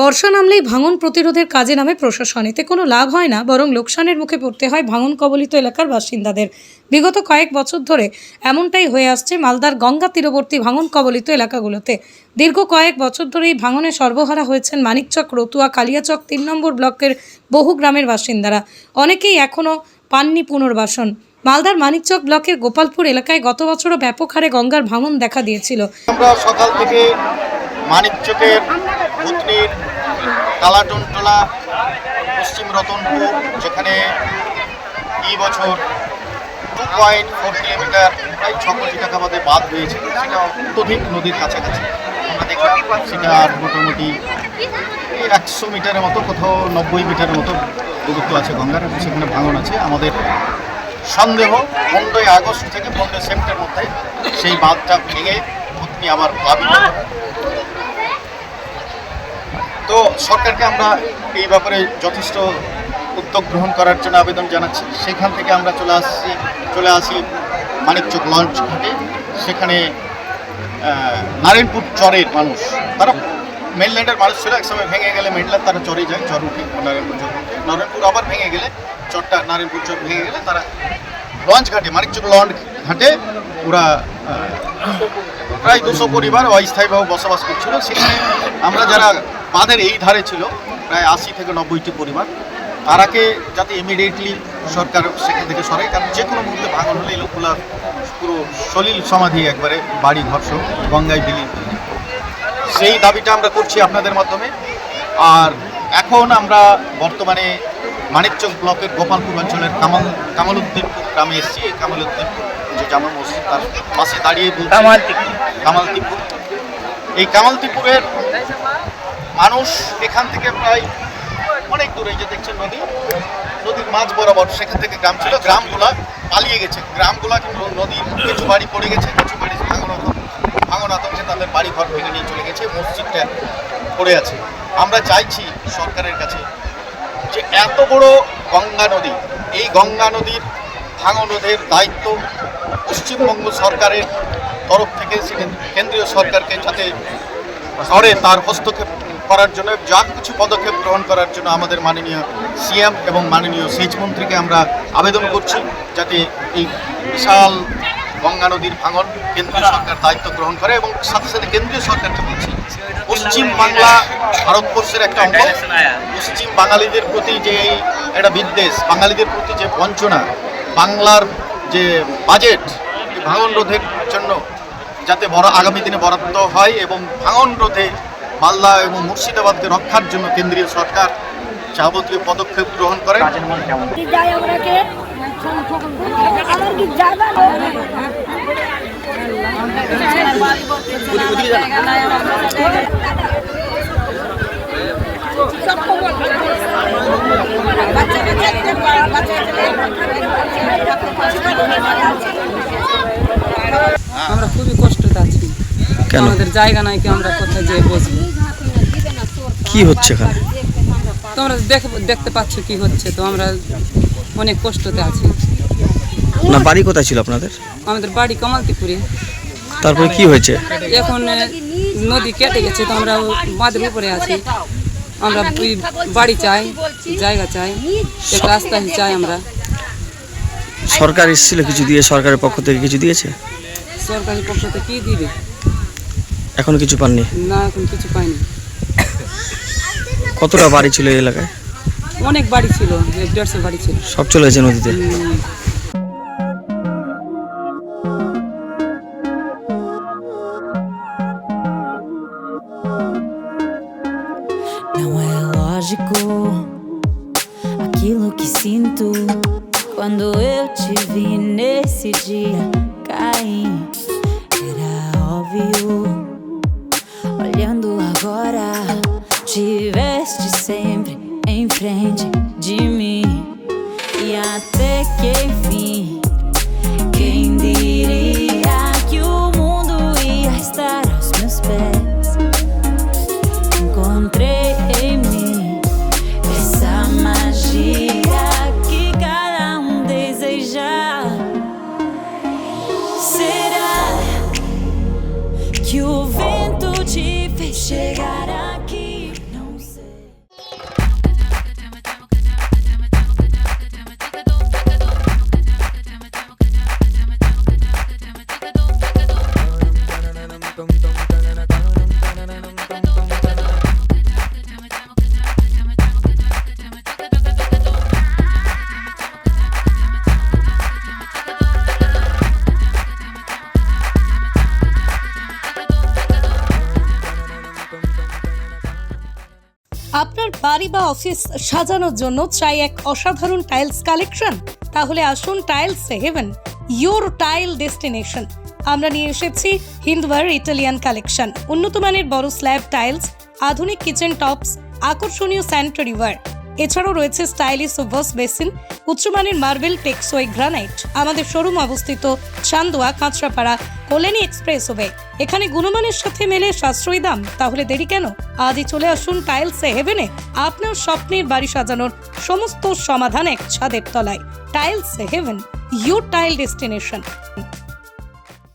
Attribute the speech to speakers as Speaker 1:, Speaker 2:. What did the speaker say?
Speaker 1: বর্ষা নামলেই ভাঙন প্রতিরোধের কাজে নামে প্রশাসন। এতে কোনো লাভ হয় না, বরং লোকসানের মুখে পড়তে হয় ভাঙন কবলিত এলাকার বাসিন্দাদের। বিগত কয়েক বছর ধরে এমনটাই হয়ে আসছে মালদার গঙ্গা তীরবর্তী ভাঙন কবলিত এলাকাগুলোতে। দীর্ঘ কয়েক বছর ধরে এই ভাঙনে সর্বহারা হয়েছেন মানিকচক, রতুয়া, কালিয়াচক তিন নম্বর ব্লকের বহু গ্রামের বাসিন্দারা। অনেকেই এখনও পাননি পুনর্বাসন। মালদার মানিকচক ব্লকের গোপালপুর এলাকায় গত বছরও ব্যাপক হারে গঙ্গার ভাঙন দেখা দিয়েছিল।
Speaker 2: আমরা সকাল থেকে মানিকচকের ভূতনির কালাটনটোলা, পশ্চিম রতনপুর, যেখানে এই বছর টু পয়েন্ট ফোর কিলোমিটার প্রায় ছ কোটি টাকা আমাদের বাদ হয়েছে, সেটা অত্যধিক নদীর কাছাকাছি আমরা দেখলাম সেটা আর মোটামুটি একশো মিটারের মতো, কোথাও নব্বই মিটারের মতো দূরত্ব আছে গঙ্গার এবং সেখানে ভাঙন আছে আমাদের সন্দেহ, পনেরোই আগস্ট থেকে পনেরোই সেপ্টের মধ্যে সেই বাঁধটা ভেঙে ভূতনি আবার প্লাবিত। তো সরকারকে আমরা এই ব্যাপারে যথেষ্ট উদ্যোগ গ্রহণ করার জন্য আবেদন জানাচ্ছি। সেখান থেকে আমরা চলে আসছি, চলে আসি মানিকচক লঞ্চ ঘাটে। সেখানে নারায়ণপুর চরের মানুষ, তারা মেনল্যান্ডের মানুষ ছিল, একসময় ভেঙে গেলে মেনল্যান্ড তারা চরে যায়, চর উঠে নারায়ণপুর চর নারায়ণপুর আবার ভেঙে গেলে চরটা নারায়ণপুর চর ভেঙে গেলে তারা লঞ্চ ঘাটে, মানিকচক লঞ্চ ঘাটে ওরা প্রায় দুশো পরিবার অস্থায়ীভাবে বসবাস করছিল। সেখানে আমরা যারা বাঁধের এই ধারে ছিল, প্রায় আশি থেকে নব্বইটি পরিবার, তারাকে যাতে ইমিডিয়েটলি সরকার সেখান থেকে সরায়। কারণ যে কোনো মুহূর্তে ভাঙন হলে এই লোকগুলা পুরো সলিল সমাধি একবারে বাড়ি ঘর গঙ্গায় বিলীন। সেই দাবিটা আমরা করছি আপনাদের মাধ্যমে। আর এখন আমরা বর্তমানে মানিকচক ব্লকের গোপালপুর অঞ্চলের কামাল, কামালউদ্দিনপুর গ্রামে এসেছি। এই কামালউদ্দিনপুর যে জামা মসজিদ, তার পাশে দাঁড়িয়ে বলছি কামালতিপুর এই কামালতিপুরের মানুষ এখান থেকে প্রায় অনেক দূরে যে দেখছেন নদী। নদীর মাঝ বরাবর সেখান থেকে গ্রাম ছিল। গ্রামগুলা পালিয়ে গেছে। গ্রামগুলা কিন্তু নদীর কিছু বাড়ি পড়ে গেছে, কিছু বাড়ি ভাঙন ভাঙন আতঙ্কে তাদের বাড়ি ঘর ভেঙে নিয়ে চলে গেছে, মসজিদটা পড়ে আছে। আমরা চাইছি সরকারের কাছে যে এত বড় গঙ্গা নদী, এই গঙ্গা নদীর ভাঙনোধের দায়িত্ব পশ্চিমবঙ্গ সরকারের তরফ থেকে কেন্দ্রীয় সরকারকে যাতে ধরে তার হস্তক্ষেপ করার জন্য যা কিছু পদক্ষেপ গ্রহণ করার জন্য আমাদের মাননীয় সিএম এবং মাননীয় সেচ মন্ত্রীকে আমরা আবেদন করছি, যাতে এই বিশাল গঙ্গা নদীর ভাঙন কেন্দ্রীয় সরকার দায়িত্ব গ্রহণ করে এবং সাথে সাথে কেন্দ্রীয় সরকারকে বলছি, পশ্চিম বাংলা ভারতবর্ষের একটা অঙ্গ, পশ্চিম বাঙালিদের প্রতি যে এই একটা বিদ্বেষ, বাঙালিদের প্রতি যে বঞ্চনা, বাংলার যে বাজেট ভাঙন রোধের জন্য যাতে বড় আগামী দিনে বরাদ্দ হয় এবং ভাঙন রোধে মালদা এবং মুর্শিদাবাদকে রক্ষার জন্য কেন্দ্রীয় সরকার যাবতীয় পদক্ষেপ গ্রহণ করে।
Speaker 3: আমরাকে আমার
Speaker 4: খুবই কষ্টতে আছি।
Speaker 5: কেন?
Speaker 4: আমাদের জায়গা নাই কি আমরা কোথায় যেয়ে বসবো?
Speaker 5: কি হচ্ছে এখানে?
Speaker 4: তোমরা দেখ দেখতে পাচ্ছ কি হচ্ছে তো আমরা অনেক কষ্টতে আছি।
Speaker 5: না বাড়ি কোথায় ছিল আপনাদের?
Speaker 4: আমাদের বাড়ি কামালতিপুরে।
Speaker 5: তারপরে কি হয়েছে?
Speaker 4: এখন নদী কেটে গেছে তো আমরা বাঁধের উপরে আছি। আমরা বাড়ি চাই জায়গা চাই রাস্তা চাই আমরা।
Speaker 5: সরকার এসেছিল কিছু দিয়ে সরকারের পক্ষ থেকে কিছু দিয়েছে?
Speaker 4: সরকারি পক্ষ থেকে কী দিবে?
Speaker 5: এখনও কিছু পাননি।
Speaker 4: না এখন কিছু পাইনি।
Speaker 5: কতটা বাড়ি ছিল এই এলাকায়?
Speaker 4: অনেক বাড়ি ছিল এক দেড়শো বাড়ি ছিল।
Speaker 5: সব চলে গেছে নদীতে?
Speaker 4: উম,
Speaker 6: Não é lógico aquilo que sinto quando eu te vi nesse dia cair.
Speaker 1: আপনার বাড়ি বা অফিস সাজানোর জন্য চাই এক অসাধারণ টাইলস কালেকশন তাহলে আসুন tiles heaven your tile destination আমরা নিয়ে এসেছি হিন্দওয়ার ইটালিয়ান কালেকশন। উন্নত মানের বড় স্ল্যাব টাইলস, আধুনিক কিচেন টপস, আকর্ষণীয় স্যানিটারি ওয়ার এছাড়াও রয়েছে স্টাইলিশ ওয়াশ বেসিন, উচ্চমানের মার্বেল টেক্সোই গ্রানাইট। আমাদের শোরুম অবস্থিত চান্দোয়া, কাঁচরাপাড়া কল্যাণী এক্সপ্রেস ওয়ে এখানে গুণমানের সাথে মেলে সাশ্রয়ী দাম। তাহলে দেরি কেন? আজই চলে আসুন টাইলস হেভেনে আপনার স্বপ্নের বাড়ি সাজানোর সমস্ত সমাধান এক ছাদের তলায়। Tiles A heaven your tile destination